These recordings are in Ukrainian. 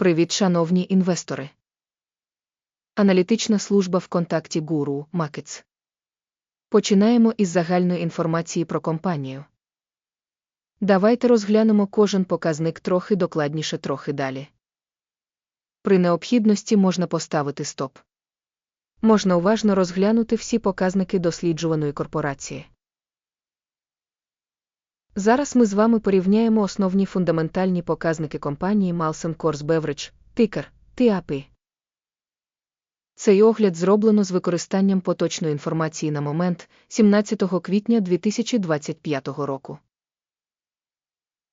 Привіт, шановні інвестори. Аналітична служба ВКонтакті Guru Markets. Починаємо із загальної інформації про компанію. Давайте розглянемо кожен показник трохи докладніше трохи далі. При необхідності можна поставити стоп. Можна уважно розглянути всі показники досліджуваної корпорації. Зараз ми з вами порівняємо основні фундаментальні показники компанії Malsen Coors Beverage, тикер, TAP. Цей огляд зроблено з використанням поточної інформації на момент 17 квітня 2025 року.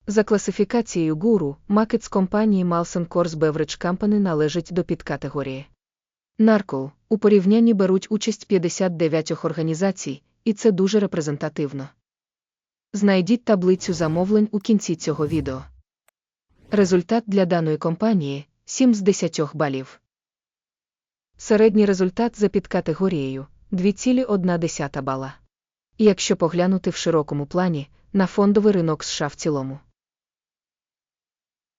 За класифікацією гуру, макет з компанії Malsen Coors Beverage Company належить до підкатегорії. Наркол у порівнянні беруть участь 59 організацій, і це дуже репрезентативно. Знайдіть таблицю замовлень у кінці цього відео. Результат для даної компанії 7 з 10 балів. Середній результат за підкатегорією 2,1 бала. Якщо поглянути в широкому плані на фондовий ринок США в цілому.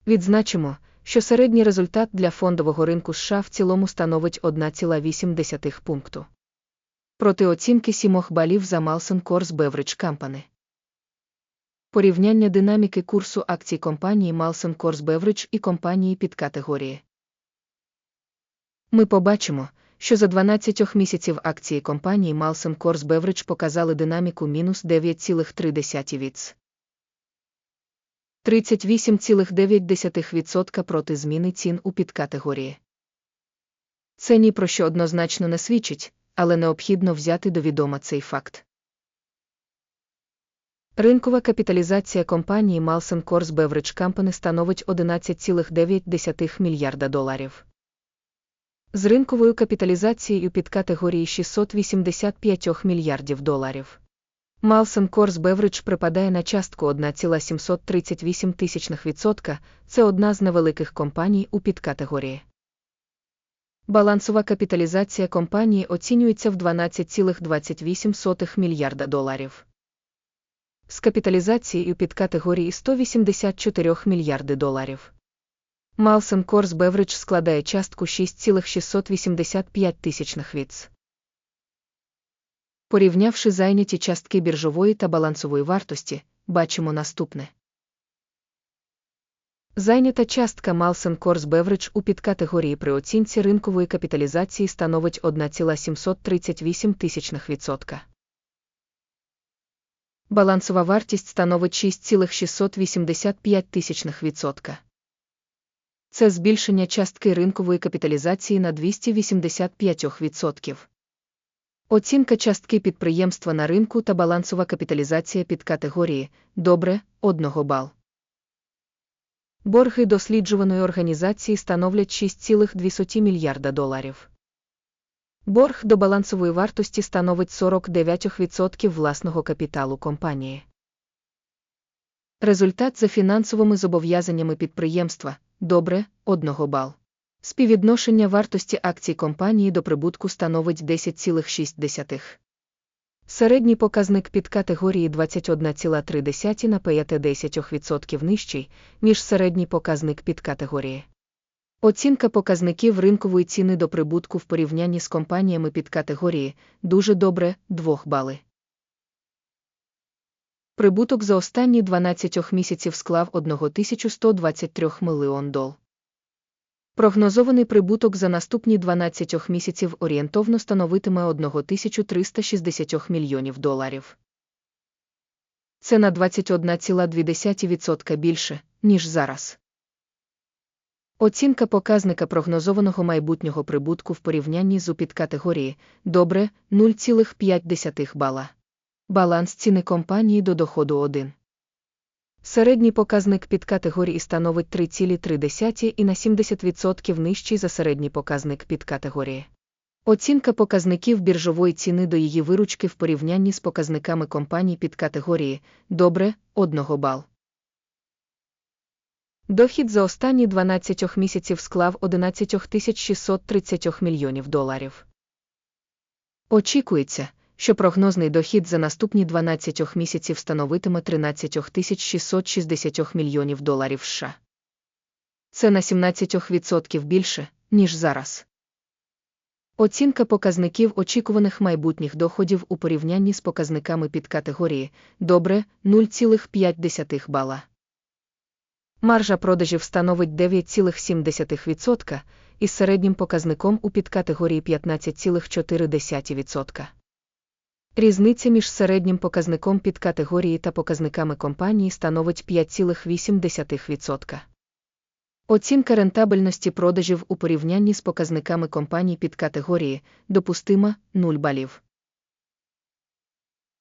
Відзначимо, що середній результат для фондового ринку США в цілому становить 1,8 пункту. Проти оцінки 7 балів за Malson Coors Beverage Company. Порівняння динаміки курсу акцій компанії Malson Coors Beverage і компанії під категорії. Ми побачимо, що за 12 місяців акції компанії Malson Coors Beverage показали динаміку мінус 9,3 віц. 38,9% проти зміни цін у підкатегорії. Це ні про що однозначно не свідчить, але необхідно взяти до відома цей факт. Ринкова капіталізація компанії Malson Coors Beverage Company становить 11,9 мільярда доларів. З ринковою капіталізацією під категорії 685 мільярдів доларів. Malson Coors Beverage припадає на частку 1,738 відсотка, це одна з невеликих компаній у підкатегорії. Балансова капіталізація компанії оцінюється в 12,28 мільярда доларів з капіталізацією під категорії 184 мільярди доларів. Малсен Корс Бевридж складає частку 6,685 тисячних віц. Порівнявши зайняті частки біржової та балансової вартості, бачимо наступне. Зайнята частка Малсен Корс Бевридж у підкатегорії при оцінці ринкової капіталізації становить 1,738 тисячних відсотка. Балансова вартість становить 6,685 тисячних відсотка. Це збільшення частки ринкової капіталізації на 285%. Оцінка частки підприємства на ринку та балансова капіталізація під категорії добре 1 бал. Борги досліджуваної організації становлять 6,2 мільярда доларів. Борг до балансової вартості становить 49% власного капіталу компанії. Результат за фінансовими зобов'язаннями підприємства добре 1 бал. Співвідношення вартості акцій компанії до прибутку становить 10,6. Середній показник під категорії 21,3 на 5 10% нижчий, ніж середній показник під категорії. Оцінка показників ринкової ціни до прибутку в порівнянні з компаніями під категорії дуже добре 2 бали. Прибуток за останні 12 місяців склав 1123 мільйон дол. Прогнозований прибуток за наступні 12 місяців орієнтовно становитиме 1360 мільйонів доларів. Це на 21,2% більше, ніж зараз. Оцінка показника прогнозованого майбутнього прибутку в порівнянні з упідкатегорії добре 0,5 бала. Баланс ціни компанії до доходу 1. Середній показник під категорії становить 3,3 і на 70% нижчий за середній показник під категорії. Оцінка показників біржової ціни до її виручки в порівнянні з показниками компаній під категорії добре 1 бал. Дохід за останні 12 місяців склав 11 630 мільйонів доларів. Очікується, що прогнозний дохід за наступні 12 місяців становитиме 13 660 мільйонів доларів США. Це на 17% більше, ніж зараз. Оцінка показників очікуваних майбутніх доходів у порівнянні з показниками під категорії добре 0,5 бала. Маржа продажів становить 9,7% із середнім показником у підкатегорії 15,4%. Різниця між середнім показником підкатегорії та показниками компанії становить 5,8%. Оцінка рентабельності продажів у порівнянні з показниками компаній під категорії допустима 0 балів.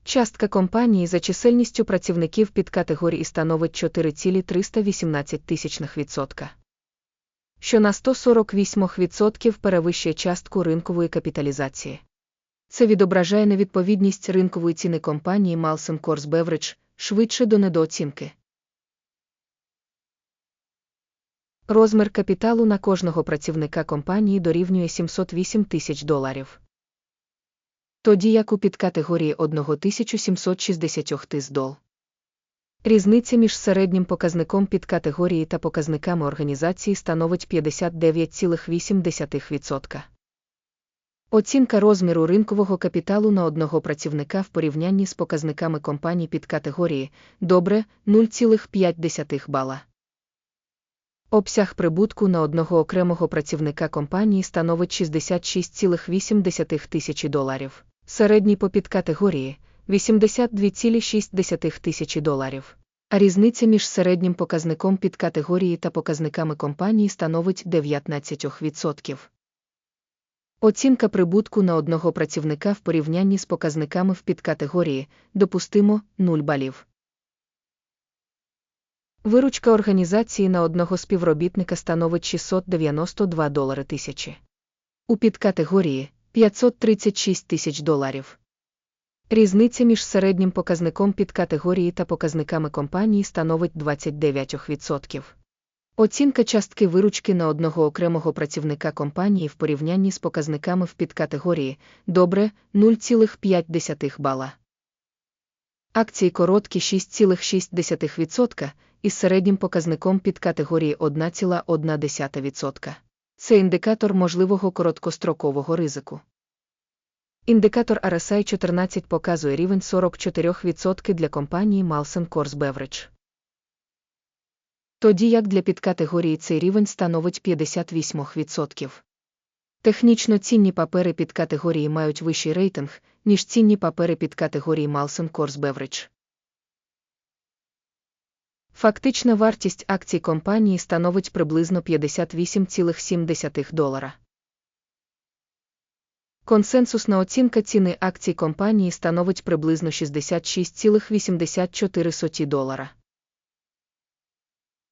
Частка компанії за чисельністю працівників під категорії становить 4,318%, що на 148% перевищує частку ринкової капіталізації. Це відображає невідповідність ринкової ціни компанії Malson Coors Beverage швидше до недооцінки. Розмір капіталу на кожного працівника компанії дорівнює 708 тисяч доларів. Тоді як у підкатегорії 1760 тис дол. Різниця між середнім показником підкатегорії та показниками організації становить 59,8%. Оцінка розміру ринкового капіталу на одного працівника в порівнянні з показниками компаній під категорії добре 0,5 бала. Обсяг прибутку на одного окремого працівника компанії становить 66,8 тисячі доларів, середній по підкатегорії 82,6 тисячі доларів. А різниця між середнім показником підкатегорії та показниками компанії становить 19%. Оцінка прибутку на одного працівника в порівнянні з показниками в підкатегорії допустимо 0 балів. Виручка організації на одного співробітника становить 692 долари тисячі. У підкатегорії 536 тисяч доларів. Різниця між середнім показником підкатегорії та показниками компанії становить 29%. Оцінка частки виручки на одного окремого працівника компанії в порівнянні з показниками в підкатегорії добре 0,5 бала. Акції короткі 6,6% із середнім показником підкатегорії 1,1%. Це індикатор можливого короткострокового ризику. Індикатор RSI 14 показує рівень 44% для компанії Malson Coors Beverage. Тоді як для підкатегорії цей рівень становить 58%. Технічно цінні папери під категорії мають вищий рейтинг, ніж цінні папери під категорії Malson Coors Beverage. Фактична вартість акцій компанії становить приблизно 58,7 долара. Консенсусна оцінка ціни акцій компанії становить приблизно 66,84 долара.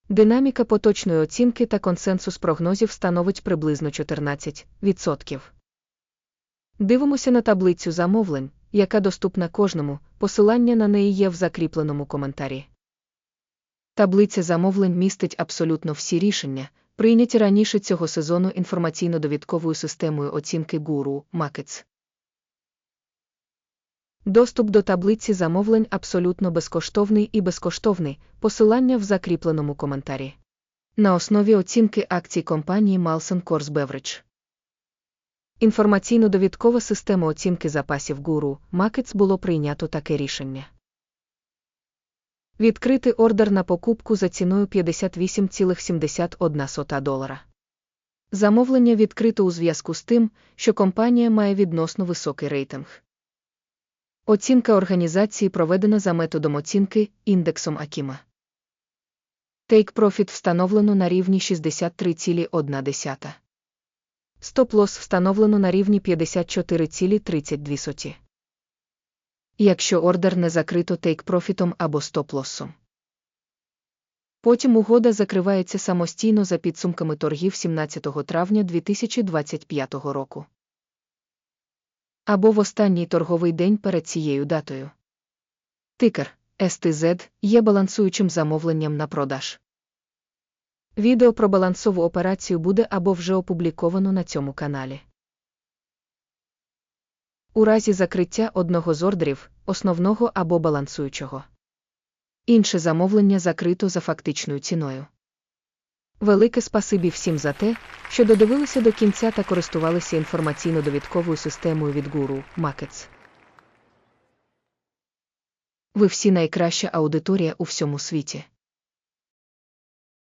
Динаміка поточної оцінки та консенсус прогнозів становить приблизно 14%. Дивимося на таблицю замовлень, яка доступна кожному, посилання на неї є в закріпленому коментарі. Таблиця замовлень містить абсолютно всі рішення, прийняті раніше цього сезону інформаційно-довідковою системою оцінки Guru Markets. Доступ до таблиці замовлень абсолютно безкоштовний і безкоштовний, посилання в закріпленому коментарі. На основі оцінки акцій компанії Malson Coors Beverage. Інформаційно-довідкова система оцінки запасів Guru Markets було прийнято таке рішення. Відкрити ордер на покупку за ціною 58,71 долара. Замовлення відкрито у зв'язку з тим, що компанія має відносно високий рейтинг. Оцінка організації проведена за методом оцінки індексом Акіма. Take Profit встановлено на рівні 63,1. Стоп-лосс встановлено на рівні 54,32. Якщо ордер не закрито take-профітом або стоп-лоссом. Потім угода закривається самостійно за підсумками торгів 17 травня 2025 року або в останній торговий день перед цією датою. Тикер STZ є балансуючим замовленням на продаж. Відео про балансову операцію буде або вже опубліковано на цьому каналі. У разі закриття одного з ордерів, основного або балансуючого. Інше замовлення закрито за фактичною ціною. Велике спасибі всім за те, що додивилися до кінця та користувалися інформаційно-довідковою системою від гуру Макетс. Ви всі найкраща аудиторія у всьому світі.